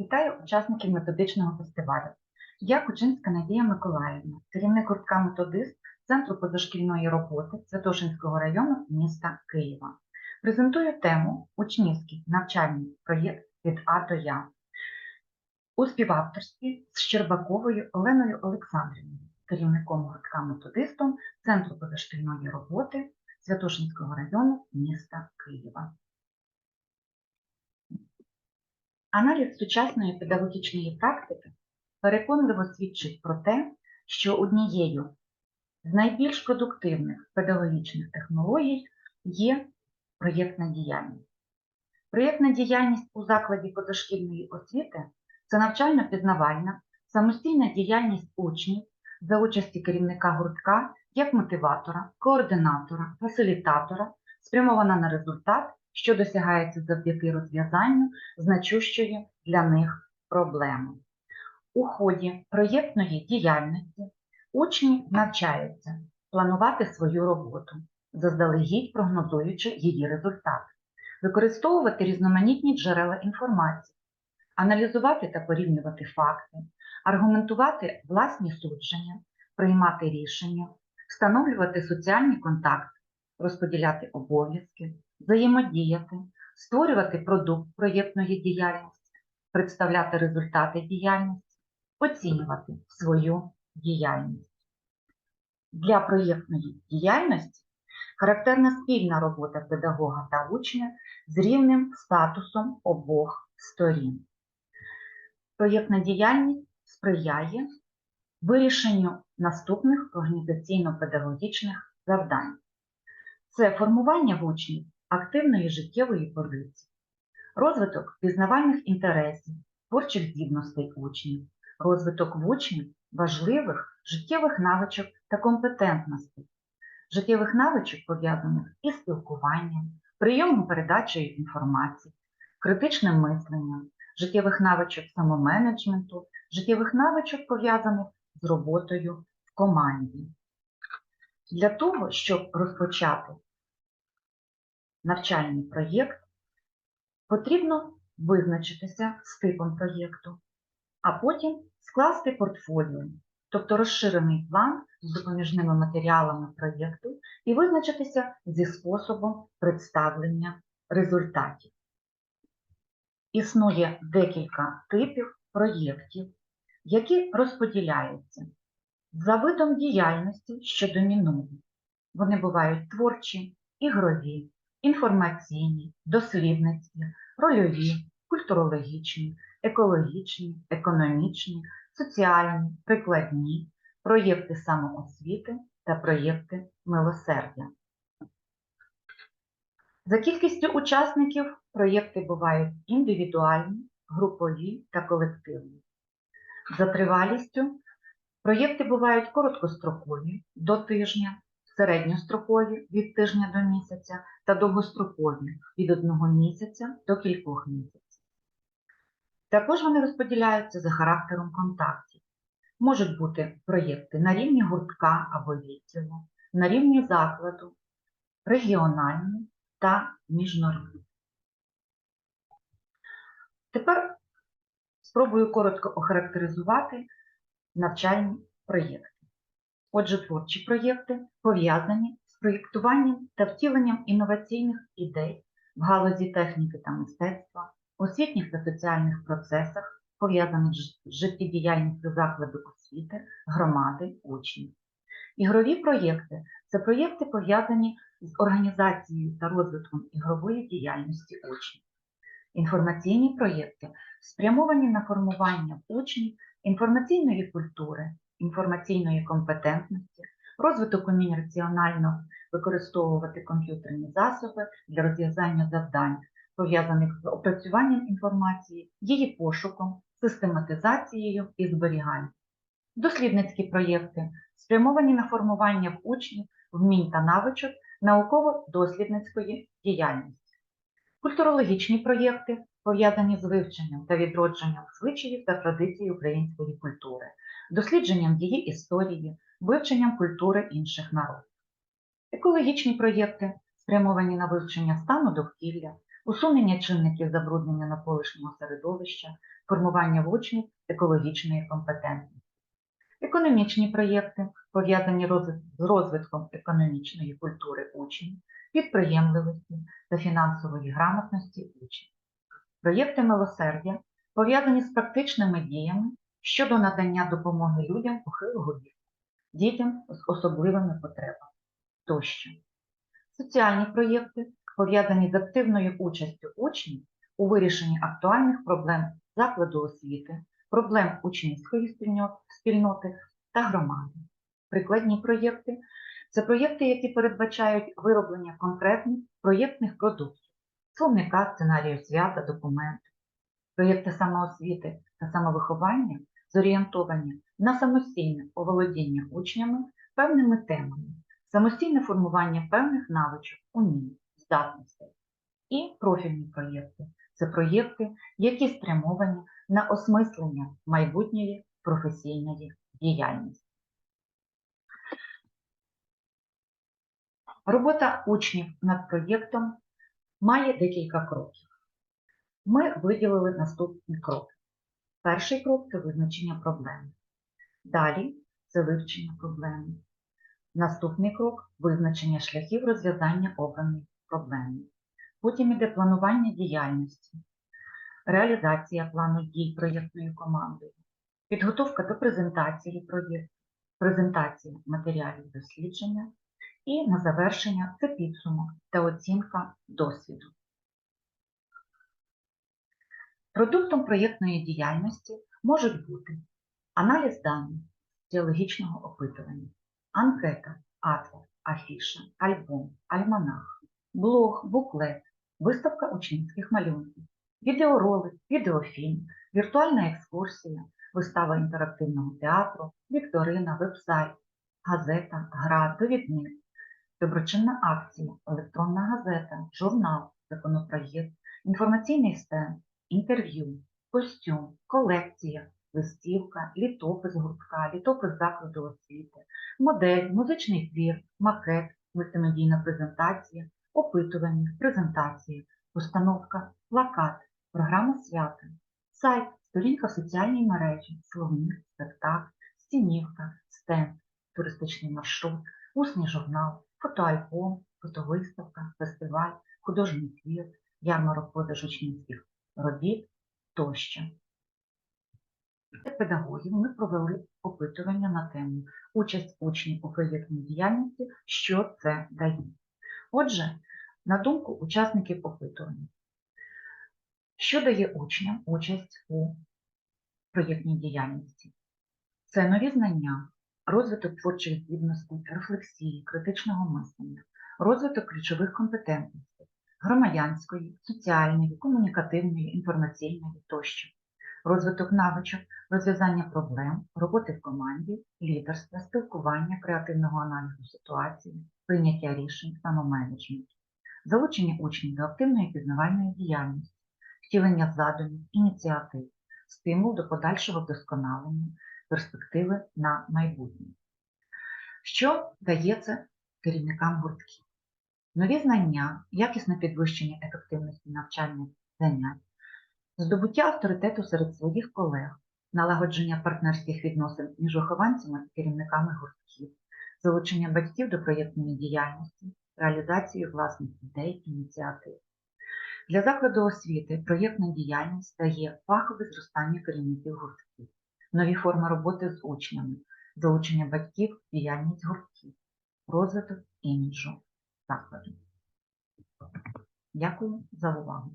Вітаю учасників методичного фестивалю. Я Кучинська Надія Миколаївна, керівник гуртка методист Центру позашкільної роботи Святошинського району міста Києва. Презентую тему Учнівський навчальний проєкт від А до Я у співавторстві з Щербаковою Оленою Олександрівною, керівником гуртка методистом Центру позашкільної роботи Святошинського району міста Києва. Аналіз сучасної педагогічної практики переконливо свідчить про те, що однією з найбільш продуктивних педагогічних технологій є проєктна діяльність. Проєктна діяльність у закладі позашкільної освіти це навчально-пізнавальна, самостійна діяльність учнів за участі керівника гуртка як мотиватора, координатора, фасилітатора, спрямована на результат, що досягається завдяки розв'язанню значущої для них проблеми. У ході проєктної діяльності учні навчаються планувати свою роботу, заздалегідь прогнозуючи її результат, використовувати різноманітні джерела інформації, аналізувати та порівнювати факти, аргументувати власні судження, приймати рішення, встановлювати соціальні контакти, розподіляти обов'язки, взаємодіяти, створювати продукт проєктної діяльності, представляти результати діяльності, оцінювати свою діяльність. Для проєктної діяльності характерна спільна робота педагога та учня з рівним статусом обох сторін. Проєктна діяльність сприяє вирішенню наступних організаційно-педагогічних завдань. Це формування в учнів активної життєвої позиції, розвиток пізнавальних інтересів, творчих здібностей учнів, розвиток в учнів важливих життєвих навичок та компетентностей, життєвих навичок пов'язаних із спілкуванням, прийомом передачею інформації, критичним мисленням, життєвих навичок самоменеджменту, життєвих навичок пов'язаних з роботою в команді. Для того, щоб розпочати навчальний проєкт, потрібно визначитися з типом проєкту, а потім скласти портфоліо, тобто розширений план з допоміжними матеріалами проєкту і визначитися зі способом представлення результатів. Існує декілька типів проєктів, які розподіляються за видом діяльності, що домінують. Вони бувають творчі, ігрові, інформаційні, дослідницькі, рольові, культурологічні, екологічні, економічні, соціальні, прикладні, проєкти самоосвіти та проєкти милосердя. За кількістю учасників проєкти бувають індивідуальні, групові та колективні. За тривалістю проєкти бувають короткострокові до тижня, середньострокові від тижня до місяця та довгострокові від одного місяця до кількох місяців. Також вони розподіляються за характером контактів. Можуть бути проєкти на рівні гуртка або відділу, на рівні закладу, регіональні та міжнародні. Тепер спробую коротко охарактеризувати навчальні проєкти. Отже, творчі проєкти пов'язані проєктуванням та втіленням інноваційних ідей в галузі техніки та мистецтва, освітніх та соціальних процесах, пов'язаних з життєдіяльністю закладу освіти, громади, учнів. Ігрові проєкти це проєкти пов'язані з організацією та розвитком ігрової діяльності учнів. Інформаційні проєкти спрямовані на формування учнів інформаційної культури, інформаційної компетентності, розвиток умінь раціонально використовувати комп'ютерні засоби для розв'язання завдань, пов'язаних з опрацюванням інформації, її пошуком, систематизацією і зберіганням. Дослідницькі проєкти спрямовані на формування в учнів вмінь та навичок науково-дослідницької діяльності. Культурологічні проєкти пов'язані з вивченням та відродженням звичаїв та традицій української культури, дослідженням її історії, вивченням культури інших народів. Екологічні проєкти спрямовані на вивчення стану довкілля, усунення чинників забруднення навколишнього середовища, формування в учнів екологічної компетентності. Економічні проєкти, пов'язані з розвитком економічної культури учнів, підприємливості та фінансової грамотності учнів. Проєкти милосердя пов'язані з практичними діями щодо надання допомоги людям похилого віку, дітям з особливими потребами тощо. Соціальні проєкти пов'язані з активною участю учнів у вирішенні актуальних проблем закладу освіти, проблем учнівської спільноти та громади. Прикладні проєкти це проєкти, які передбачають вироблення конкретних проєктних продуктів, словника, сценарію свята, документів. Проєкти самоосвіти та самовиховання зорієнтовані на самостійне оволодіння учнями певними темами, самостійне формування певних навичок, умінь, здатностей. І профільні проєкти це проєкти, які спрямовані на осмислення майбутньої професійної діяльності. Робота учнів над проєктом має декілька кроків. Ми виділили наступні кроки. Перший крок це визначення проблеми. Далі це вивчення проблеми. Наступний крок визначення шляхів розв'язання обраної проблеми. Потім іде планування діяльності, реалізація плану дій проєктною командою, підготовка до презентації проєкту, презентація матеріалів дослідження і на завершення це підсумок та оцінка досвіду. Продуктом проєктної діяльності можуть бути аналіз даних діалогічного опитування, анкета, атлас, афіша, альбом, альманах, блог, буклет, виставка учнівських малюнків, відеоролик, відеофільм, віртуальна екскурсія, вистава інтерактивного театру, вікторина, веб-сайт, газета, гра, довідник, доброчинна акція, електронна газета, журнал, законопроєкт, інформаційний стенд, інтерв'ю, костюм, колекція, листівка, літопис гуртка, літопис закладу освіти, модель, музичний твір, макет, мультимедійна презентація, опитування, презентація, установка, плакат, програма свята, сайт, сторінка в соціальній мережі, словник, спектакль, стінівка, стенд, туристичний маршрут, усний журнал, фотоальбом, фотовиставка, фестиваль, художній твір, ярмарок продаж учнівських робіт тощо. Для педагогів ми провели опитування на тему участь учнів у проєктній діяльності, що це дає. Отже, на думку учасників опитування, що дає учням участь у проєктній діяльності? Це нові знання, розвиток творчих здібностей, рефлексії, критичного мислення, розвиток ключових компетентностей, громадянської, соціальної, комунікативної, інформаційної тощо, розвиток навичок, розв'язання проблем, роботи в команді, лідерства, спілкування, креативного аналізу ситуації, прийняття рішень, самоменеджмент, залучення учнів до активної пізнавальної діяльності, втілення задумів, ініціатив, стимул до подальшого вдосконалення, перспективи на майбутнє. Що дає це керівникам гуртків? Нові знання, якісне підвищення ефективності навчальних занять, здобуття авторитету серед своїх колег, налагодження партнерських відносин між вихованцями і керівниками гуртків, залучення батьків до проєктної діяльності, реалізацію власних ідей, ініціатив. Для закладу освіти проєктна діяльність дає фахове зростання керівників гуртків, нові форми роботи з учнями, залучення батьків, діяльність гуртків, розвиток іміджу закладу. Дякую за увагу.